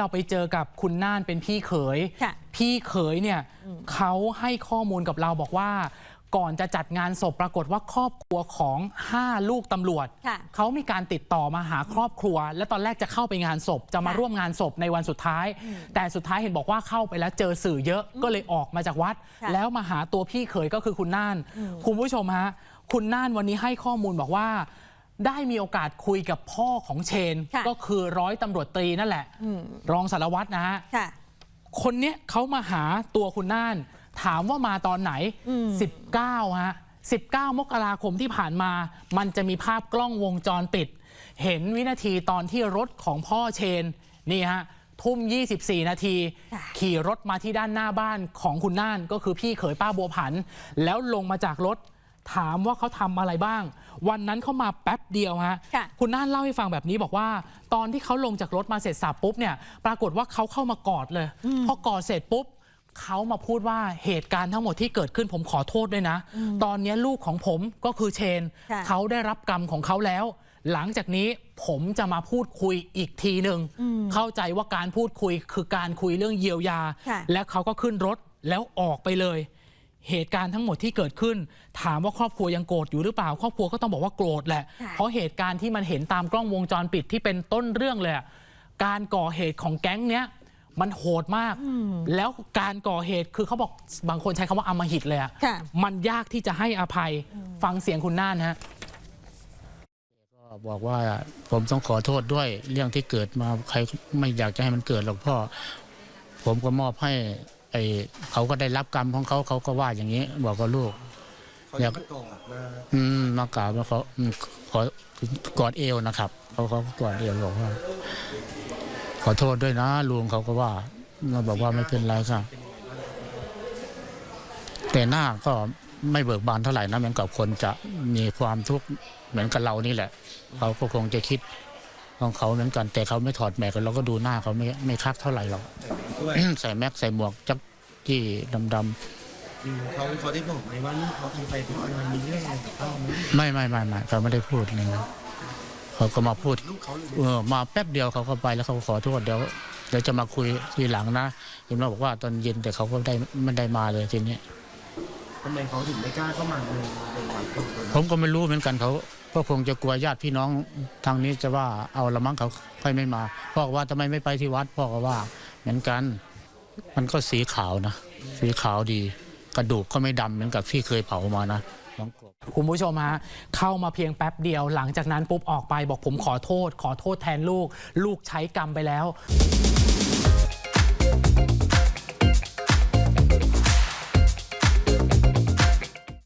เราไปเจอกับคุณน่านเป็นพี่เขยค่ะพี่เขยเนี่ยเขาให้ข้อมูลกับเราบอกว่า ก่อนจะจัดงานศพปรากฏว่าครอบครัวของ 5 ลูกตำรวจค่ะเขามีการติดต่อมาหาครอบครัว และตอนแรกจะเข้าไปงานศพ จะมาค่ะร่วมงานศพในวันสุดท้าย แต่สุดท้ายเห็นบอกว่าเข้าไปแล้วเจอสื่อเยอะก็เลยออกมาจากวัดค่ะแล้วมาหาตัวพี่เขยก็คือคุณน่าน คุณผู้ชมฮะคุณน่านวันนี้ให้ข้อมูลบอกว่า ได้มีโอกาสคุยกับพ่อของเชน ค่ะก็คือร้อยตำรวจตรีนั่นแหละ อืม รองสารวัตรนะฮะ ค่ะ คนเนี้ยเขามาหาตัวคุณน่าน ถามว่ามาตอนไหน อืม 19 ฮะ 19 มกราคมที่ผ่านมา มันจะมีภาพกล้องวงจรปิด เห็นวินาทีตอนที่รถของพ่อเชน นี่ฮะ ทุ่ม 24 นาที ค่ะ ขี่รถมาที่ด้านหน้าบ้านของคุณน่านก็คือพี่เขยป้าบัวผัน แล้วลงมาจากรถ ถามว่าเขาทำอะไรบ้าง วันนั้นเขามาแป๊บเดียวฮะค่ะคุณน่านเล่าให้ฟังแบบนี้บอกว่า ตอนที่เขาลงจากรถมาเสร็จสับปุ๊บเนี่ยปรากฏว่าเขาเข้ามากอดเลยพอกอดเสร็จปุ๊บเขามาพูดว่าเหตุการณ์ทั้งหมดที่เกิดขึ้นผมขอโทษด้วยนะ ตอนนี้ลูกของผมก็คือเชนค่ะเขาได้รับกรรมของเขาแล้ว หลังจากนี้ผมจะมาพูดคุยอีกทีหนึ่งเข้าใจว่าการพูดคุยคือการคุยเรื่องเยียวยาค่ะและเขาก็ขึ้นรถแล้วออกไปเลย เหตุการณ์ทั้งหมดที่เกิดขึ้น ถามว่าครอบครัวยังโกรธอยู่หรือเปล่า ครอบครัวก็ต้องบอกว่าโกรธแหละค่ะเพราะเหตุการณ์ที่มันเห็นตามกล้องวงจรปิดที่เป็นต้นเรื่องเลยอะการก่อเหตุของแก๊งเนี้ยมันโหดมาก แล้วการก่อเหตุคือเขาบอกบางคนใช้คำว่าอำมหิตเลยอะค่ะมันยากที่จะให้อภัยฟังเสียงคุณน่านฮะก็บอกว่าผมต้องขอโทษด้วยเรื่องที่เกิดมาใครไม่อยากจะให้มันเกิดหรอกพ่อ ผมก็มอบให้ ไอเขาก็ได้รับกรรมของเขาเขาก็ว่าอย่างนี้ บอกกับลูกเขาจะมากอดมาอืมมากราบแล้วเขาอืมขอกอดเอวนะครับเขาเขากอดเอวบอกว่า ขอโทษด้วยนะลุงเขาก็ว่าเราบอกว่าไม่เป็นไรครับแต่หน้าก็ไม่เบิกบานเท่าไหร่นะเหมือนกับคนจะมีความทุกข์เหมือนกับเรานี่แหละ เขาก็คงจะคิดของเขาเหมือนกัน แต่เขาไม่ถอดแมสกันเราก็ดูหน้าเขาไม่ไม่คักเท่าไหร่หรอก ด้วยใส่แม็กใส่หมวกจักที่ดำอืมเขาเขาได้บอกไหมว่าลูกเขาทำไปเพราะอะไรมีเรื่องอะไรกับเขาไหมๆไม่ไม่ไม่ไม่เขาไม่ได้พูดเลยนะเขาก็มาพูด ลูกเขาหรือเออมาแป๊บเดียวเขาก็ไปแล้วเขาก็ขอโทษเดี๋ยวเดี๋ยวจะมาคุยทีหลังนะเห็นว่าบอกว่าตอนเย็นแต่เขาก็ได้ไม่ได้มาเลยทีนี้ทำไมเขาถึงไม่กล้าเข้ามาในในวัดตรงนั้นผมก็ไม่รู้เหมือนกันเขาก็คงจะกลัวญาติพี่น้องทางนี้จะว่าเอาละมั้งเขาค่อยไม่มาพ่อก็ว่าทำไมไม่ไปที่วัดพ่อก็ว่า เหมือนกัน มันก็สีขาวนะ สีขาวดี กระดูกก็ไม่ดำเหมือนกับที่เคยเผามานะน้องกบคุณผู้ชมฮะเข้ามาเพียงแป๊บเดียว หลังจากนั้นปุ๊บออกไปบอกผมขอโทษ ขอโทษแทนลูก ลูกใช้กรรมไปแล้ว